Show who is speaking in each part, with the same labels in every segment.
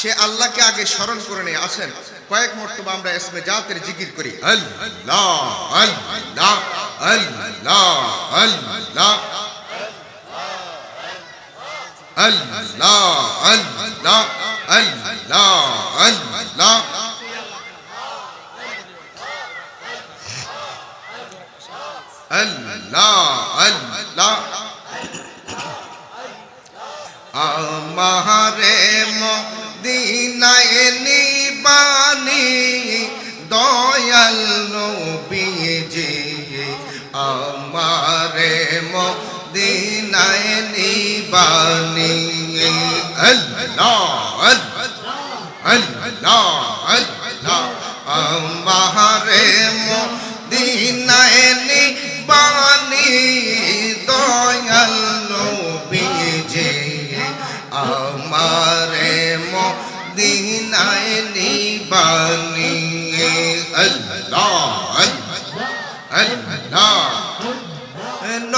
Speaker 1: সে আল্লাহকে আগে স্মরণ করে নিয়ে আসেন কয়েক মর্তবা আমরা এসমে জাতের জিকির করি আমারে দয়াল নবীজি আমারে মদিনায় নিবানি আল্লাহ আল্লাহ আল্লাহ, আমারে মদিনায় নিবানি দয়াল নবীজি আমারে মদিনায়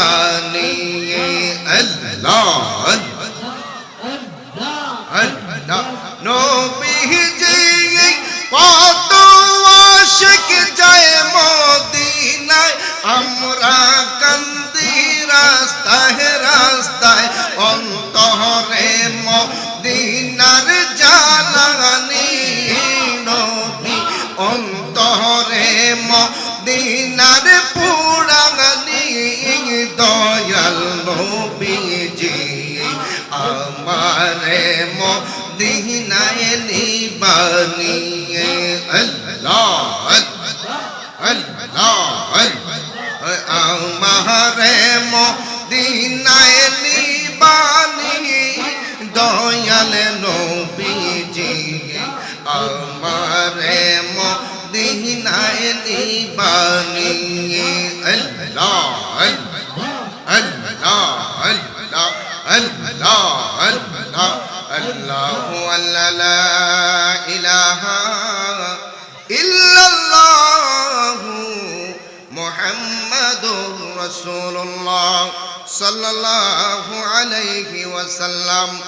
Speaker 1: নিবানি আল্লাহ আল্লাহ নবীজি কত আশিক যায় মদিনায় আমরা আমারে মদিনায় নিবানি আল্লাহ আল্লাহ আমারে মদিনায় নিবানি দয়াল নবীজি। আমারে মদিনায় নিবানি আল্লাহ আল্লাহ। الله الله الله لا لا إله إلا الله محمد رسول الله صلى الله عليه وسلم.